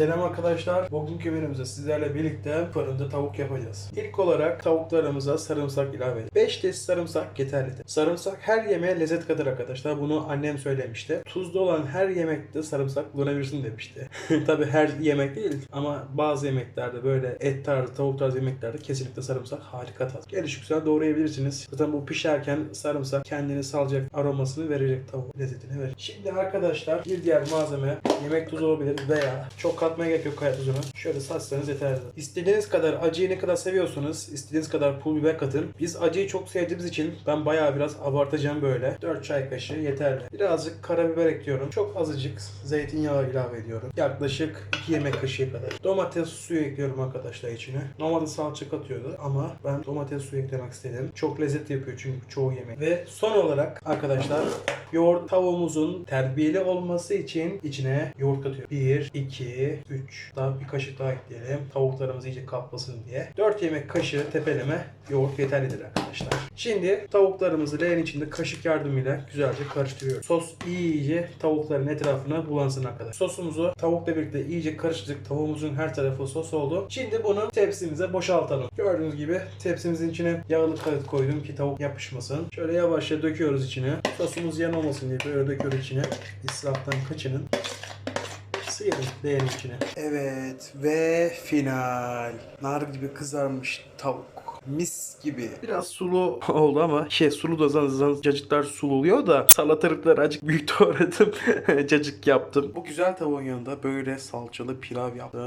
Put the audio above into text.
Selam arkadaşlar. Bugünkü menümüzde sizlerle birlikte fırında tavuk yapacağız. İlk olarak tavuklarımıza sarımsak ilave edelim. 5 diş sarımsak yeterlidir. Sarımsak her yemeğe lezzet katar arkadaşlar. Bunu annem söylemişti. Tuzlu olan her yemekte sarımsak kullanabilirsin demişti. Tabi her yemek değil ama bazı yemeklerde böyle et tarzı, tavuk tarzı yemeklerde kesinlikle sarımsak harika tat. Gelişi güzel doğrayabilirsiniz. Zaten bu pişerken sarımsak kendini salacak aromasını verecek tavuk lezzetini verecek. Şimdi arkadaşlar bir diğer malzeme yemek tuzu olabilir veya çok katmaya gerek yok kaya tuzunu. Şöyle satsanız yeterli. İstediğiniz kadar acıyı ne kadar seviyorsanız istediğiniz kadar pul biber katın. Biz acıyı çok sevdiğimiz için ben bayağı biraz abartacağım böyle. 4 çay kaşığı yeterli. Birazcık karabiber ekliyorum. Çok azıcık zeytinyağı ilave ediyorum. Yaklaşık 2 yemek kaşığı kadar. Domates suyu ekliyorum arkadaşlar içine. Normalde salça katıyordu ama ben domates suyu eklemek istedim. Çok lezzetli yapıyor çünkü çoğu yemek. Ve son olarak arkadaşlar yoğurt tavuğumuzun terbiyeli olması için içine yoğurt katıyor. 1, 2, 3. Daha bir kaşık daha ekleyelim. Tavuklarımız iyice kaplasın diye. 4 yemek kaşığı tepeleme yoğurt yeterlidir arkadaşlar. Şimdi tavuklarımızı leğen içinde kaşık yardımıyla güzelce karıştırıyoruz. Sos iyice tavukların etrafına bulansın arkadaşlar. Sosumuzu tavukla birlikte iyice karıştırdık. Tavuğumuzun her tarafı sos oldu. Şimdi bunu tepsimize boşaltalım. Gördüğünüz gibi tepsimizin içine yağlı kağıt koydum ki tavuk yapışmasın. Şöyle yavaşça döküyoruz içine. Sosumuz yanılmasın diye böyle döküyoruz içine. İsraftan kaçının. Sıyırın leğenin içine. Evet ve final. Nar gibi kızarmış tavuk. Mis gibi. Biraz sulu oldu ama şey sulu da zaten cacıklar sulu oluyor da salatalıkları acık büyük doğradım. Cacık yaptım. Bu güzel tavuğun yanında böyle salçalı pilav yaptım.